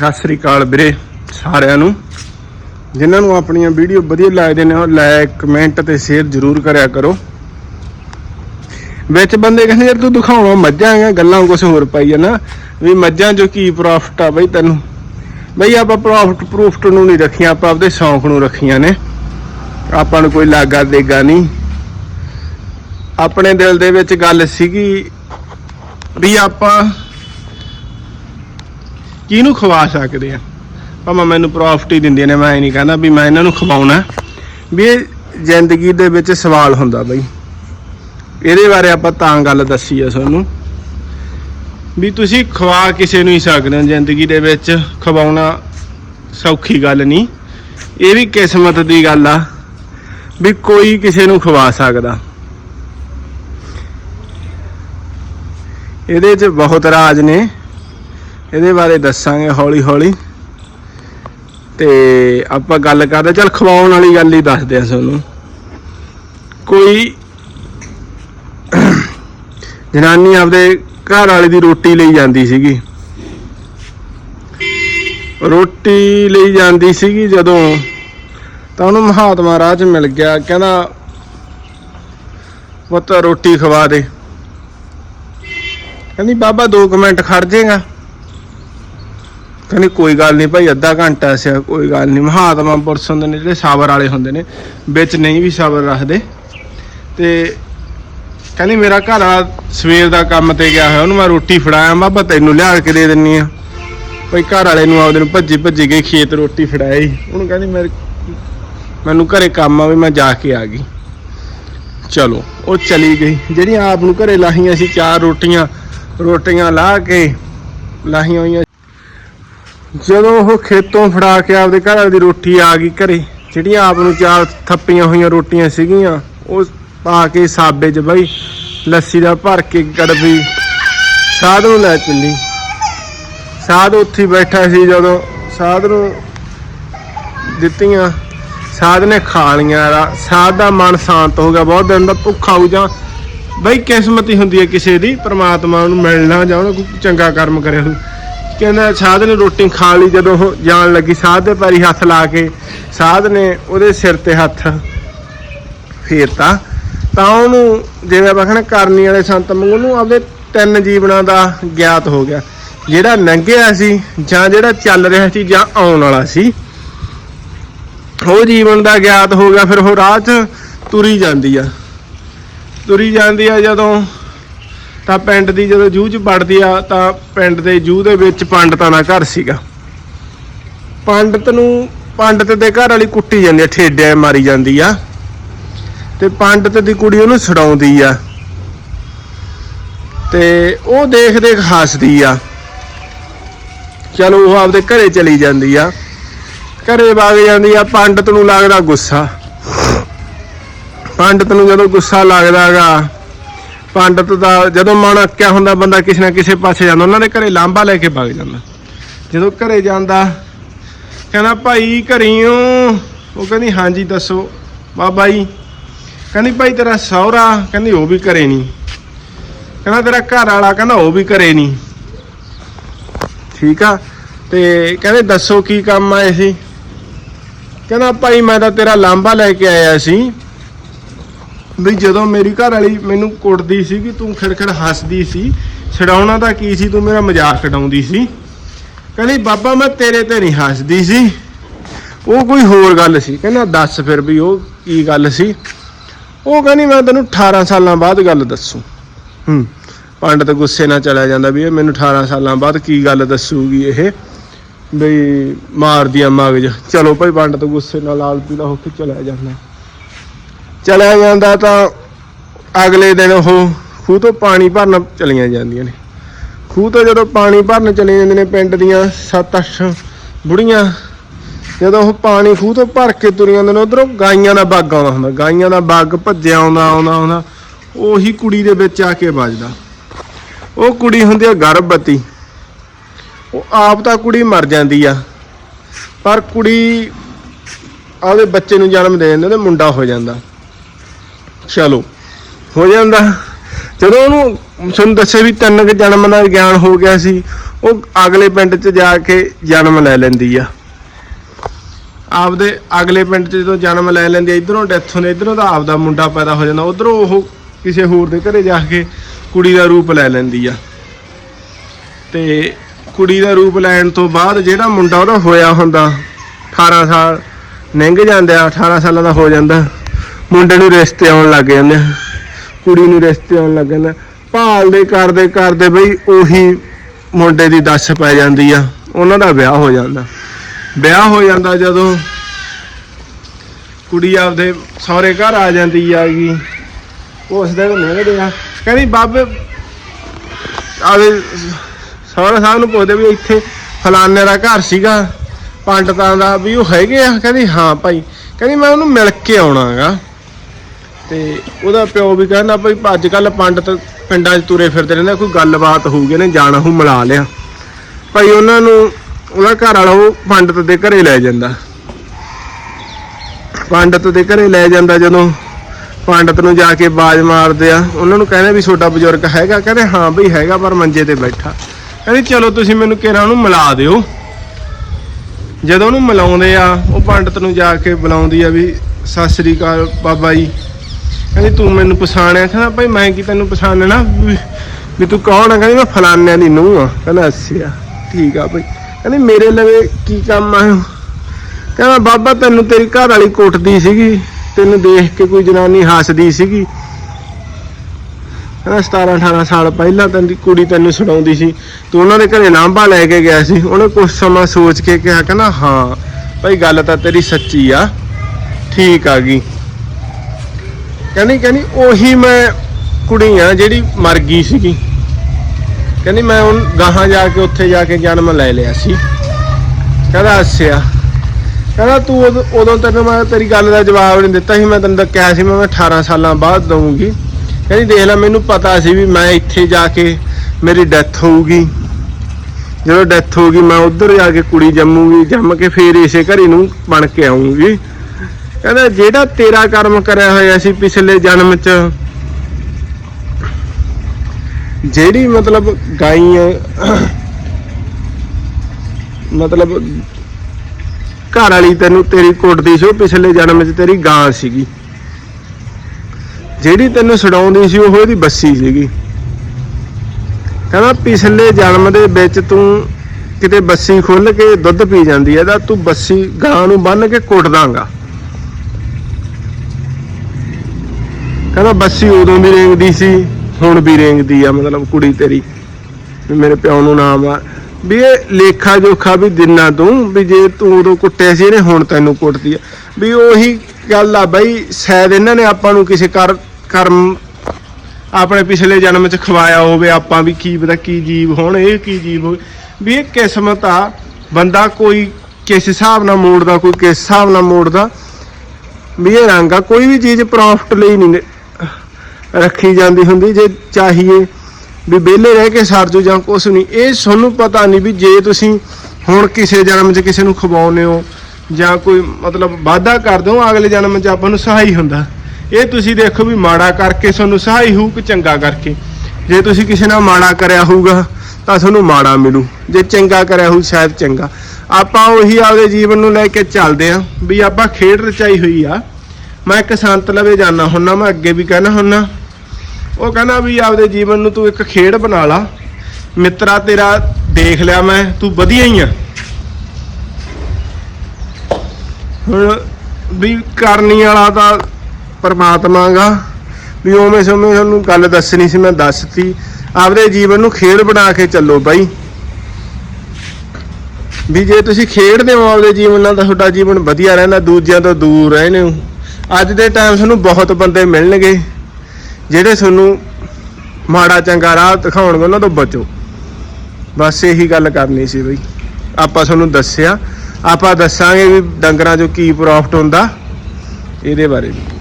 ਸਤਿ ਸ੍ਰੀ ਅਕਾਲ ਵੀਰੇ ਸਾਰਿਆਂ ਨੂੰ। ਜਿਨ੍ਹਾਂ ਨੂੰ ਆਪਣੀਆਂ ਵੀਡੀਓ ਵਧੀਆ ਲੱਗਦੇ ਨੇ, ਉਹ ਲਾਈਕ ਕਮੈਂਟ ਤੇ ਸ਼ੇਅਰ ਜ਼ਰੂਰ ਕਰਿਆ ਕਰੋ। ਵਿੱਚ ਬੰਦੇ ਕਹਿੰਦੇ, ਯਾਰ ਤੂੰ ਦਿਖਾਉਣਾ ਮੱਝਾਂ ਆ ਗੱਲਾਂ ਕੁਝ ਹੋਰ ਪਾਈ ਨਾ ਵੀ ਮੱਝਾਂ ਜੋ ਕੀ ਪ੍ਰੋਫਿਟ ਆ ਬਈ ਤੈਨੂੰ? ਬਈ ਆਪਾਂ ਪ੍ਰੋਫਿਟ ਪ੍ਰੂਫਟ ਨੂੰ ਨਹੀਂ ਰੱਖੀਆਂ, ਆਪਾਂ ਆਪਦੇ ਸ਼ੌਂਕ ਨੂੰ ਰੱਖੀਆਂ ਨੇ। ਆਪਾਂ ਨੂੰ ਕੋਈ ਲਾਗਾ ਦੇਗਾ ਨਹੀਂ। ਆਪਣੇ ਦਿਲ ਦੇ ਵਿੱਚ ਗੱਲ ਸੀਗੀ ਵੀ ਆਪਾਂ ਕਿਹਨੂੰ ਖਵਾ ਸਕਦੇ ਆ? ਭਾਵੇਂ ਮੈਨੂੰ ਪ੍ਰੋਫਿਟ ਹੀ ਦਿੰਦੇ ਨੇ, ਮੈਂ ਇਹ ਨਹੀਂ ਕਹਿੰਦਾ ਵੀ ਮੈਂ ਇਹਨਾਂ ਨੂੰ ਖਵਾਉਣਾ। ਵੀ ਇਹ ਜ਼ਿੰਦਗੀ ਦੇ ਵਿੱਚ ਸਵਾਲ ਹੁੰਦਾ ਬਈ। ਇਹਦੇ ਬਾਰੇ ਆਪਾਂ ਤਾਂ ਗੱਲ ਦੱਸੀ ਆ ਤੁਹਾਨੂੰ ਵੀ ਤੁਸੀਂ ਖਵਾ ਕਿਸੇ ਨੂੰ ਹੀ ਸਕਦੇ ਹੋ, ਜ਼ਿੰਦਗੀ ਦੇ ਵਿੱਚ ਖਵਾਉਣਾ ਸੌਖੀ ਗੱਲ ਨਹੀਂ। ਇਹ ਵੀ ਕਿਸਮਤ ਦੀ ਗੱਲ ਆ ਵੀ ਕੋਈ ਕਿਸੇ ਨੂੰ ਖਵਾ ਸਕਦਾ। ਇਹਦੇ 'ਚ ਬਹੁਤ ਰਾਜ ਨੇ। ਇਹਦੇ ਬਾਰੇ ਦੱਸਾਂਗੇ ਹੌਲੀ ਹੌਲੀ। ਤੇ ਆਪਾਂ ਗੱਲ ਕਰਦੇ, ਚਲ ਖਵਾਉਣ ਵਾਲੀ ਗੱਲ ਹੀ ਦੱਸਦੇ ਆ ਤੁਹਾਨੂੰ। ਕੋਈ ਜਨਾਨੀ ਆਪਦੇ ਘਰ ਵਾਲੇ ਦੀ ਰੋਟੀ ਲਈ ਜਾਂਦੀ ਸੀਗੀ। ਰੋਟੀ ਲਈ ਜਾਂਦੀ ਸੀਗੀ ਜਦੋਂ, ਤਾਂ ਉਹਨੂੰ ਮਹਾਤਮਾ ਰਾਹ 'ਚ ਮਿਲ ਗਿਆ, ਕਹਿੰਦਾ, ਪੁੱਤ ਰੋਟੀ ਖਵਾ ਦੇ। ਕਹਿੰਦੀ, ਬਾਬਾ 2 ਮਿੰਟ ਖੜ ਜਾਏਗਾ। ਕਹਿੰਦੀ ਕੋਈ ਗੱਲ ਨਹੀਂ ਭਾਈ, ਅੱਧਾ ਘੰਟਾ ਸਿਆ ਕੋਈ ਗੱਲ ਨਹੀਂ ਮਹਾਤਮਾ ਪੁਰਸ਼ ਹੁੰਦੇ ਨੇ ਜਿਹੜੇ ਸਾਬਰ ਵਾਲੇ ਹੁੰਦੇ ਨੇ, ਵਿੱਚ ਨਹੀਂ ਵੀ ਸਾਬਰ ਰੱਖਦੇ। ਤੇ ਕਹਿੰਦੀ, ਮੇਰਾ ਘਰ ਵਾਲਾ ਸਵੇਰ ਦਾ ਕੰਮ ਤੇ ਗਿਆ ਹੋਇਆ, ਉਹਨੂੰ ਮੈਂ ਰੋਟੀ ਫੜਾਇਆ ਬਾਬਾ ਤੈਨੂੰ ਲਿਆ ਕੇ ਦੇ ਦਿੰਨੀ ਆ। ਭਾਈ, ਘਰ ਵਾਲੇ ਨੂੰ ਆਪਦੇ ਨੂੰ ਭੱਜੀ ਭੱਜੀ ਗਈ ਖੇਤ ਰੋਟੀ ਫੜਾਈ। ਉਹਨੂੰ ਕਹਿੰਦੀ, ਮੇਰੇ ਮੈਨੂੰ ਘਰੇ ਕੰਮ ਆ ਵੀ ਮੈਂ ਜਾ ਕੇ ਆ ਗਈ। ਚਲੋ, ਉਹ ਚਲੀ ਗਈ। ਜਿਹੜੀਆਂ ਆਪ ਨੂੰ ਘਰੇ ਲਾਹੀਆਂ ਸੀ, ਚਾਰ ਰੋਟੀਆਂ ਰੋਟੀਆਂ ਲਾ ਕੇ ਲਾਹੀਆਂ ਹੋਈਆਂ ਜਦੋਂ ਉਹ ਖੇਤੋਂ ਫੜਾ ਕੇ ਆਪਦੇ ਘਰ ਵਾਲੇ ਦੀ ਰੋਟੀ ਆ ਗਈ ਘਰੇ, ਜਿਹੜੀਆਂ ਆਪ ਨੂੰ ਚਾਰ ਥੱਪੀਆਂ ਹੋਈਆਂ ਰੋਟੀਆਂ ਸੀਗੀਆਂ, ਉਹ ਪਾ ਕੇ ਸਾਬੇ 'ਚ ਬਈ ਲੱਸੀ ਦਾ ਭਰ ਕੇ ਗੜਬੀ ਸਾਧ ਨੂੰ ਲੈ ਚੱਲੀ। ਸਾਧ ਉੱਥੇ ਬੈਠਾ ਸੀ ਜਦੋਂ ਸਾਧ ਨੂੰ ਦਿੱਤੀਆਂ, ਸਾਧ ਨੇ ਖਾ ਲੀਆਂ ਸਾਧ ਦਾ ਮਨ ਸ਼ਾਂਤ ਹੋ ਗਿਆ, ਬਹੁਤ ਦਿਨ ਦਾ ਭੁੱਖਾ ਹੋ ਜਾਂ ਬਈ ਕਿਸਮਤੀ ਹੁੰਦੀ ਹੈ ਕਿਸੇ ਦੀ, ਪ੍ਰਮਾਤਮਾ ਨੂੰ ਮਿਲਣਾ ਜਾਂ ਉਹਨੇ ਕੋਈ ਚੰਗਾ ਕਰਮ ਕਰਿਆ ਹੋਊ ਕਹਿੰਦਾ ਸਾਧ ਨੇ ਰੋਟੀ ਖਾ ਲਈ ਜਦੋਂ ਉਹ ਜਾਣ ਲੱਗੀ। ਸਾਧ ਦੇ ਪੈਰੀ ਹੱਥ ਲਾ ਕੇ ਸਾਧ ਨੇ ਉਹਦੇ ਸਿਰ ਤੇ ਹੱਥ ਫੇਰਤਾ। ਤਾਂ ਉਹਨੂੰ ਜਿਵੇਂ ਆਪਾਂ ਕਰਨੀ ਵਾਲੇ ਸੰਤ ਵਾਂਗੂ ਉਹਨੂੰ ਆਪਦੇ ਤਿੰਨ ਜੀਵਨਾਂ ਦਾ ਗਿਆਤ ਹੋ ਗਿਆ। ਜਿਹੜਾ ਲੰਘਿਆ ਸੀ ਜਾਂ ਜਿਹੜਾ ਚੱਲ ਰਿਹਾ ਸੀ ਜਾਂ ਆਉਣ ਵਾਲਾ ਸੀ, ਉਹ ਜੀਵਨ ਦਾ ਗਿਆਤ ਹੋ ਗਿਆ। ਫਿਰ ਉਹ ਰਾਹ 'ਚ ਤੁਰੀ ਜਾਂਦੀ ਆ। ਤੁਰੀ ਜਾਂਦੀ ਆ ਜਦੋਂ ਤਾਂ ਪਿੰਡ ਦੀ ਜਦੋਂ ਜੂਹ 'ਚ ਵੜਦੀ ਆ, ਤਾਂ ਪਿੰਡ ਦੇ ਜੂਹ ਦੇ ਵਿੱਚ ਪੰਡਤਾਂ ਦਾ ਘਰ ਸੀਗਾ। ਪੰਡਤ ਨੂੰ, ਪੰਡਤ ਦੇ ਘਰ ਵਾਲੀ ਕੁੱਟੀ ਜਾਂਦੀ ਆ, ਠੇਡਿਆਂ ਮਾਰੀ ਜਾਂਦੀ ਆ। ਤੇ ਪੰਡਤ ਦੀ ਕੁੜੀ ਉਹਨੂੰ ਛਡਾਉਂਦੀ ਆ। ਤੇ ਉਹ ਦੇਖ ਦੇਖ ਹੱਸਦੀ ਆ। ਚਲੋ ਉਹ ਆਪਦੇ ਘਰੇ ਚਲੀ ਜਾਂਦੀ ਆ। ਘਰੇ ਵਗ ਜਾਂਦੀ ਆ, ਪੰਡਤ ਨੂੰ ਲੱਗਦਾ ਗੁੱਸਾ। ਪੰਡਤ ਨੂੰ ਜਦੋਂ ਗੁੱਸਾ ਲੱਗਦਾਗਾ ਪੰਡਤ ਦਾ ਜਦੋਂ ਮਨ ਅੱਕਿਆ ਹੁੰਦਾ ਬੰਦਾ ਕਿਸੇ ਨਾ ਕਿਸੇ ਪਾਸੇ ਜਾਂਦਾ, ਉਹਨਾਂ ਦੇ ਘਰੇ ਲਾਂਬਾ ਲੈ ਕੇ ਵਗ ਜਾਂਦਾ। ਜਦੋਂ ਘਰੇ ਜਾਂਦਾ, ਕਹਿੰਦਾ, ਭਾਈ ਘਰੀਓ। ਉਹ ਕਹਿੰਦੀ, ਹਾਂਜੀ, ਦੱਸੋ। ਬਾਬਾ ਜੀ। ਕਹਿੰਦੀ, ਭਾਈ ਤੇਰਾ ਸਹੁਰਾ? ਕਹਿੰਦੀ, ਉਹ ਵੀ ਘਰੇ ਨਹੀਂ। ਕਹਿੰਦਾ, ਤੇਰਾ ਘਰ ਵਾਲਾ? ਕਹਿੰਦਾ, ਉਹ ਵੀ ਘਰੇ ਨਹੀਂ। ਠੀਕ ਆ? ਤੇ ਕਹਿੰਦੇ, ਦੱਸੋ ਕੀ ਕੰਮ ਆਏ ਸੀ ਕਹਿੰਦਾ, ਭਾਈ ਮੈਂ ਤਾਂ ਤੇਰਾ ਲਾਂਬਾ ਲੈ ਕੇ ਆਇਆ ਸੀ। ਵੀ ਜਦੋਂ ਮੇਰੀ ਘਰ ਵਾਲੀ ਮੈਨੂੰ ਕੁੱਟਦੀ ਸੀ ਕਿ ਤੂੰ ਖੜਖੜ ਹੱਸਦੀ ਸੀ, ਛਡਾਉਣਾ ਤਾਂ ਕੀ ਸੀ, ਤੂੰ ਮੇਰਾ ਮਜ਼ਾਕ ਉਡਾਉਂਦੀ ਸੀ। ਕਹਿੰਦੀ, ਬਾਬਾ, ਮੈਂ ਤੇਰੇ ਤੇ ਨਹੀਂ ਹੱਸਦੀ ਸੀ। ਉਹ ਕੋਈ ਹੋਰ ਗੱਲ ਸੀ, ਕਹਿੰਦਾ, ਦੱਸ ਫਿਰ ਵੀ ਉਹ ਕੀ ਗੱਲ ਸੀ? ਉਹ ਕਹਿੰਦੀ, ਮੈਂ ਤੈਨੂੰ 18 ਸਾਲਾਂ ਬਾਅਦ ਗੱਲ ਦੱਸੂ। ਹੂੰ, ਪੰਡਤ ਗੁੱਸੇ ਨਾਲ ਚਲਾ ਜਾਂਦਾ ਵੀ ਇਹ ਮੈਨੂੰ 18 ਸਾਲਾਂ ਬਾਅਦ ਕੀ ਗੱਲ ਦੱਸੂਗੀ ਇਹ? ਬਈ ਮਾਰਦੀ ਆ ਮਗਜ। ਚਲੋ ਭਾਈ, ਪੰਡਤ ਗੁੱਸੇ ਨਾਲ ਲਾਲ ਪੀਲਾ ਹੋ ਕੇ ਚਲਾ ਜਾਂਦਾ। ਚਲਿਆ ਜਾਂਦਾ ਤਾਂ ਅਗਲੇ ਦਿਨ ਉਹ ਖੂਹ ਤੋਂ ਪਾਣੀ ਭਰਨ ਚਲੀਆਂ ਜਾਂਦੀਆਂ ਨੇ। ਖੂਹ ਤੋਂ ਜਦੋਂ ਪਾਣੀ ਭਰਨ ਚਲੀਆਂ ਜਾਂਦੀਆਂ ਨੇ ਪਿੰਡ ਦੀਆਂ 7-8 ਬੁੜੀਆਂ, ਜਦੋਂ ਉਹ ਪਾਣੀ ਖੂਹ ਤੋਂ ਭਰ ਕੇ ਤੁਰੀਆਂ ਜਾਂਦੇ ਨੇ, ਉਧਰੋਂ ਗਾਈਆਂ ਦਾ ਬਾਗ ਆਉਂਦਾ ਹੁੰਦਾ, ਗਾਈਆਂ ਦਾ ਬਾਗ ਭੱਜਿਆ ਆਉਂਦਾ ਆਉਂਦਾ ਆਉਂਦਾ, ਉਹੀ ਕੁੜੀ ਦੇ ਵਿੱਚ ਆ ਕੇ ਵੱਜਦਾ। ਉਹ ਕੁੜੀ ਹੁੰਦੀ ਆ ਗਰਭਵਤੀ। ਉਹ ਆਪ ਤਾਂ ਕੁੜੀ ਮਰ ਜਾਂਦੀ ਆ, ਪਰ ਕੁੜੀ ਆਪਦੇ ਬੱਚੇ ਨੂੰ ਜਨਮ ਦੇ ਦਿੰਦੇ ਉਹਦੇ ਮੁੰਡਾ ਹੋ ਜਾਂਦਾ। ਚਲੋ, ਹੋ ਜਾਂਦਾ। ਜਦੋਂ ਉਹਨੂੰ, ਤੁਹਾਨੂੰ ਦੱਸਿਆ ਵੀ ਤਿੰਨ ਕੁ ਜਨਮ ਦਾ ਗਿਆਨ ਹੋ ਗਿਆ ਸੀ, ਉਹ ਅਗਲੇ ਪਿੰਡ 'ਚ ਜਾ ਕੇ ਜਨਮ ਲੈ ਲੈਂਦੀ ਆ। ਆਪਦੇ ਅਗਲੇ ਪਿੰਡ 'ਚ ਜਦੋਂ ਜਨਮ ਲੈ ਲੈਂਦੀ ਆ, ਇਧਰੋਂ ਡੈਥ ਹੁੰਦੀ ਇਧਰੋਂ ਤਾਂ ਆਪਦਾ ਮੁੰਡਾ ਪੈਦਾ ਹੋ ਜਾਂਦਾ। ਉਧਰੋਂ ਉਹ ਕਿਸੇ ਹੋਰ ਦੇ ਘਰੇ ਜਾ ਕੇ ਕੁੜੀ ਦਾ ਰੂਪ ਲੈ ਲੈਂਦੀ ਆ। ਤੇ ਕੁੜੀ ਦਾ ਰੂਪ ਲੈਣ ਤੋਂ ਬਾਅਦ ਜਿਹੜਾ ਮੁੰਡਾ ਉਹਦਾ ਹੋਇਆ ਹੁੰਦਾ 18 ਸਾਲ, ਲੰਘ ਜਾਂਦਾ ਆ 18 ਸਾਲਾਂ ਦਾ ਹੋ ਜਾਂਦਾ। ਮੁੰਡੇ ਨੂੰ ਰਿਸ਼ਤੇ ਆਉਣ ਲੱਗ ਜਾਂਦੇ ਆ। ਕੁੜੀ ਨੂੰ ਰਿਸ਼ਤੇ ਆਉਣ ਲੱਗ ਜਾਂਦੇ ਆ। ਭਾਲਦੇ, ਕਰਦੇ ਕਰਦੇ ਬਈ ਉਹੀ ਮੁੰਡੇ ਦੀ ਦੱਸ ਪੈ ਜਾਂਦੀ ਆ। ਉਹਨਾਂ ਦਾ ਵਿਆਹ ਹੋ ਜਾਂਦਾ। ਵਿਆਹ ਹੋ ਜਾਂਦਾ ਜਦੋਂ ਕੁੜੀ ਆਪਦੇ ਸਹੁਰੇ ਘਰ ਆ ਜਾਂਦੀ ਆ ਗਈ ਉਸ ਦਿਨ ਲੰਘਦੇ ਆ ਕਹਿੰਦੀ, ਬਾਬੇ ਆਵੇ ਸਹੁਰੇ ਸਾਹਿਬ ਨੂੰ ਪੁੱਛਦੇ ਵੀ ਇੱਥੇ ਫਲਾਨੇ ਦਾ ਘਰ ਸੀਗਾ, ਪੰਡਤਾਂ ਦਾ ਵੀ ਉਹ ਹੈਗੇ ਆ? ਕਹਿੰਦੀ, ਹਾਂ ਭਾਈ। ਕਹਿੰਦੀ, ਮੈਂ ਉਹਨੂੰ ਮਿਲ ਕੇ ਆਉਣਾਗਾ ਤੇ ਉਹਦਾ ਪਿਓ ਵੀ ਕਹਿੰਦਾ ਭਾਈ ਅੱਜ ਕੱਲ ਪੰਡਤ ਪਿੰਡਾਂ 'ਚ ਤੁਰੇ ਫਿਰਦੇ ਰਹਿੰਦੇ ਕੋਈ ਗੱਲਬਾਤ ਹੋਊਗੀ ਨੇ, ਜਾਣਾ ਹੂ ਮਿਲਾ ਲਿਆ। ਭਾਈ ਉਹਨਾਂ ਨੂੰ ਉਹਦਾ ਘਰ ਵਾਲਾ ਉਹ ਪੰਡਤ ਦੇ ਘਰੇ ਲੈ ਜਾਂਦਾ। ਪੰਡਤ ਦੇ ਘਰੇ ਲੈ ਜਾਂਦਾ ਜਦੋਂ ਪੰਡਤ ਨੂੰ ਜਾ ਕੇ ਬਾਜ ਮਾਰਦੇ ਆ। ਉਹਨਾਂ ਨੂੰ ਕਹਿੰਦੇ ਵੀ ਤੁਹਾਡਾ ਬਜ਼ੁਰਗ ਹੈਗਾ, ਕਹਿੰਦੇ ਹਾਂ ਬਈ ਹੈਗਾ, ਪਰ ਮੰਜੇ ਤੇ ਬੈਠਾ। ਕਹਿੰਦੇ ਚਲੋ ਤੁਸੀਂ ਮੈਨੂੰ ਕਿਹੜਾ ਉਹਨੂੰ ਮਿਲਾ ਦਿਓ। ਜਦੋਂ ਉਹਨੂੰ ਮਿਲਾਉਂਦੇ ਆ, ਉਹ ਪੰਡਤ ਨੂੰ ਜਾ ਕੇ ਬੁਲਾਉਂਦੀ ਆ ਵੀ, ਸਤਿ ਸ੍ਰੀ ਅਕਾਲ ਬਾਬਾ ਜੀ। ਕਹਿੰਦੀ, ਤੂੰ ਮੈਨੂੰ ਪਛਾਣਿਆ ਕਹਿੰਦਾ ਭਾਈ, ਮੈਂ ਕੀ ਤੈਨੂੰ ਪਛਾਣਨਾ ਵੀ- ਵੀ ਤੂੰ ਕੌਣ ਆ? ਕਹਿੰਦੀ, ਮੈਂ ਫਲਾਨਿਆਂ ਦੀ ਨੂੰਹ ਆ। ਕਹਿੰਦਾ, ਅੱਛਾ, ਠੀਕ ਆ ਭਾਈ। ਕਹਿੰਦੀ, ਮੇਰੇ ਲਵੇ ਕੀ ਕੰਮ ਆ? ਕਹਿੰਦਾ, ਬਾਬਾ, ਤੈਨੂੰ ਤੇਰੀ ਘਰ ਵਾਲੀ ਕੁੱਟਦੀ ਸੀਗੀ, ਤੈਨੂੰ ਦੇਖ ਕੇ ਕੋਈ ਜਨਾਨੀ ਹੱਸਦੀ ਸੀਗੀ। ਕਹਿੰਦਾ 17 18 ਸਾਲ ਪਹਿਲਾਂ ਤੇਰੀ ਕੁੜੀ ਤੈਨੂੰ ਸੁਣਾਉਂਦੀ ਸੀ। ਤੂੰ ਉਹਨਾਂ ਦੇ ਘਰੇ ਲਾਂਭਾ ਲੈ ਕੇ ਗਿਆ ਸੀ। ਉਹਨੇ ਕੁਝ ਸਮਾਂ ਸੋਚ ਕੇ ਕਿਹਾ, ਕਹਿੰਦਾ, ਹਾਂ, ਭਾਈ, ਗੱਲ ਤਾਂ ਤੇਰੀ ਸੱਚੀ ਆ। ਠੀਕ ਆ ਗਈ। ਕਹਿੰਦੀ ਕਹਿੰਦੀ, ਉਹੀ ਮੈਂ ਕੁੜੀ ਆ ਜਿਹੜੀ ਮਰ ਗਈ ਸੀਗੀ। ਕਹਿੰਦੀ, ਮੈਂ ਹੁਣ ਗਾਹਾਂ ਜਾ ਕੇ ਉੱਥੇ ਜਾ ਕੇ ਜਨਮ ਲੈ ਲਿਆ ਸੀ। ਕਹਿੰਦਾ, ਅੱਛਾ। ਕਹਿੰਦਾ, ਤੂੰ ਉਦੋਂ- ਉਦੋਂ ਤੱਕ ਮੈਂ ਤੇਰੀ ਗੱਲ ਦਾ ਜਵਾਬ ਨਹੀਂ ਦਿੱਤਾ ਸੀ, ਮੈਂ ਤੈਨੂੰ ਤਾਂ ਕਿਹਾ ਸੀ, ਮੈਂ ਮੈਂ 18 ਸਾਲਾਂ ਬਾਅਦ ਦਊਂਗੀ। ਕਹਿੰਦੀ, ਦੇਖ ਲੈ, ਮੈਨੂੰ ਪਤਾ ਸੀ ਵੀ ਮੈਂ ਇੱਥੇ ਜਾ ਕੇ ਮੇਰੀ ਡੈਥ ਹੋਊਗੀ। ਜਦੋਂ ਡੈਥ ਹੋਊਗੀ, ਮੈਂ ਉੱਧਰ ਜਾ ਕੇ ਕੁੜੀ ਜੰਮੂਗੀ, ਜੰਮ ਕੇ ਫੇਰ ਇਸੇ ਘਰੇ ਨੂੰ ਬਣ ਕੇ ਆਉਂਗੀ ਕਹਿੰਦਾ ਜਿਹੜਾ ਤੇਰਾ ਕਰਮ ਕਰਿਆ ਹੋਇਆ ਸੀ ਪਿਛਲੇ ਜਨਮ ਚ, ਜਿਹੜੀ ਮਤਲਬ ਗਾਈ ਮਤਲਬ ਘਰ ਵਾਲੀ ਤੈਨੂੰ ਤੇਰੀ ਕੁੱਟਦੀ ਸੀ, ਉਹ ਪਿਛਲੇ ਜਨਮ ਚ ਤੇਰੀ ਗਾਂ ਸੀਗੀ। ਜਿਹੜੀ ਤੈਨੂੰ ਛਡਾਉਂਦੀ ਸੀ, ਉਹ ਉਹਦੀ ਬੱਸੀ ਸੀਗੀ। ਕਹਿੰਦਾ ਪਿਛਲੇ ਜਨਮ ਦੇ ਵਿੱਚ ਤੂੰ ਕਿਤੇ ਬੱਸੀ ਖੁੱਲ ਕੇ ਦੁੱਧ ਪੀ ਜਾਂਦੀ ਹੈ, ਤਾਂ ਤੂੰ ਬੱਸੀ ਗਾਂ ਨੂੰ ਬੰਨ ਕੇ ਕੁੱਟ ਕਹਿੰਦਾ ਬੱਸੀ ਉਦੋਂ ਵੀ ਰੇਂਗਦੀ ਸੀ, ਹੁਣ ਵੀ ਰੇਂਗਦੀ ਆ, ਮਤਲਬ ਕੁੜੀ ਤੇਰੀ, ਵੀ ਮੇਰੇ ਪਿਓ ਨੂੰ ਨਾਮ ਆ। ਵੀ ਇਹ ਲੇਖਾ ਜੋਖਾ ਵੀ ਦਿਨਾ ਤੂੰ, ਵੀ ਜੇ ਤੂੰ ਉਦੋਂ ਕੁੱਟਿਆ ਸੀ, ਇਹਨੇ ਹੁਣ ਤੈਨੂੰ ਕੁੱਟਦੀ ਆ। ਵੀ ਉਹੀ ਗੱਲ ਆ ਬਈ, ਸ਼ਾਇਦ ਇਹਨਾਂ ਨੇ ਆਪਾਂ ਨੂੰ ਕਿਸੇ ਕਰ, ਕਰਮ ਆਪਣੇ ਪਿਛਲੇ ਜਨਮ ਚ ਖਵਾਇਆ ਹੋਵੇ, ਆਪਾਂ ਵੀ ਕੀ ਪਤਾ ਕੀ ਜੀਵ ਹੋਣ, ਇਹ ਕੀ ਜੀਵ ਹੋਵੇ। ਵੀ ਇਹ ਕਿਸਮਤ ਆ, ਬੰਦਾ ਕੋਈ ਕਿਸ ਹਿਸਾਬ ਨਾਲ ਮੋੜਦਾ, ਕੋਈ ਕਿਸ ਹਿਸਾਬ ਨਾਲ ਮੋੜਦਾ, ਵੀ ਇਹ ਰੰਗ ਆ, ਕੋਈ ਵੀ ਚੀਜ਼ ਪ੍ਰੋਫਿਟ ਲਈ ਨਹੀਂ ਰੱਖੀ ਜਾਂਦੀ ਹੁੰਦੀ ਜੇ ਚਾਹੀਏ। ਵੀ ਵਿਹਲੇ ਰਹਿ ਕੇ ਸਰ ਸਰਜੂ ਜਾਂ ਕੁਛ ਨਹੀਂ। ਇਹ ਤੁਹਾਨੂੰ ਪਤਾ ਨਹੀਂ ਵੀ ਜੇ ਤੁਸੀਂ ਹੁਣ ਕਿਸੇ ਜਨਮ 'ਚ ਕਿਸੇ ਨੂੰ ਖਵਾਉਨੇ ਹੋ ਜਾਂ ਕੋਈ ਮਤਲਬ ਵਾਅਦਾ ਕਰਦੇ ਹੋ, ਅਗਲੇ ਜਨਮ 'ਚ ਆਪਾਂ ਨੂੰ ਸਹਾਈ ਹੁੰਦਾ। ਇਹ ਤੁਸੀਂ ਦੇਖੋ ਵੀ ਮਾੜਾ ਕਰਕੇ ਤੁਹਾਨੂੰ ਸਹਾਈ ਹੋਊ ਕਿ ਚੰਗਾ ਕਰਕੇ। ਜੇ ਤੁਸੀਂ ਕਿਸੇ ਨਾਲ ਮਾੜਾ ਕਰਿਆ ਹੋਊਗਾ, ਤਾਂ ਤੁਹਾਨੂੰ ਮਾੜਾ ਮਿਲੂ। ਜੇ ਚੰਗਾ ਕਰਿਆ ਹੋਊ, ਸ਼ਾਇਦ ਚੰਗਾ। ਆਪਾਂ ਉਹੀ ਆਪਦੇ ਜੀਵਨ ਨੂੰ ਲੈ ਕੇ ਚੱਲਦੇ ਆਂ ਵੀ ਆਪਾਂ ਖੇਡ ਰਚਾਈ ਹੋਈ ਆ। ਮੈਂ ਇੱਕ ਸੰਤ ਲਵੇ ਜਾਣਾ ਹੁੰਨਾ, ਮੈਂ ਅੱਗੇ ਵੀ ਕਹਿਣਾ ਹੁੰਨਾ। ਉਹ ਕਹਿੰਦਾ ਵੀ ਆਪਦੇ ਜੀਵਨ ਨੂੰ ਤੂੰ ਇੱਕ ਖੇਡ ਬਣਾ ਲਾ। ਮਿੱਤਰਾ, ਤੇਰਾ ਦੇਖ ਲਿਆ ਮੈਂ, ਤੂੰ ਵਧੀਆ ਹੀ ਆ। ਹੁਣ ਵੀ ਕਰਨੀ ਵਾਲਾ ਤਾਂ ਪਰਮਾਤਮਾ ਗਾ। ਵੀ ਉਵੇਂ ਸਮੇਂ ਤੁਹਾਨੂੰ ਗੱਲ ਦੱਸਣੀ ਸੀ, ਮੈਂ ਦੱਸਤੀ। ਆਪਦੇ ਜੀਵਨ ਨੂੰ ਖੇਡ ਬਣਾ ਕੇ ਚੱਲੋ ਬਾਈ। ਵੀ ਜੇ ਤੁਸੀਂ ਖੇਡਦੇ ਹੋ ਆਪਦੇ ਜੀਵਨ ਨਾਲ ਤਾਂ ਤੁਹਾਡਾ ਜੀਵਨ ਵਧੀਆ ਰਹਿੰਦਾ, ਦੂਜਿਆਂ ਤੋਂ ਦੂਰ ਰਹਿੰਦੇ ਹੋ। ਅੱਜ ਦੇ ਟਾਈਮ ਤੁਹਾਨੂੰ ਬਹੁਤ ਬੰਦੇ ਮਿਲਣਗੇ। ਜਿਹੜੇ ਤੁਹਾਨੂੰ ਮਾੜਾ ਚੰਗਾ ਰਾਹ ਦਿਖਾਉਣਗੇ ਉਹਨਾਂ ਤੋਂ ਬਚੋ। ਬਸ ਇਹੀ ਗੱਲ ਕਰਨੀ ਸੀ ਬਈ। ਆਪਾਂ ਤੁਹਾਨੂੰ ਦੱਸਿਆ। ਆਪਾਂ ਦੱਸਾਂਗੇ ਵੀ ਡੰਗਰਾਂ ਚੋਂ ਕੀ ਪ੍ਰੋਫਿਟ ਹੁੰਦਾ। ਇਹਦੇ ਬਾਰੇ ਵੀ।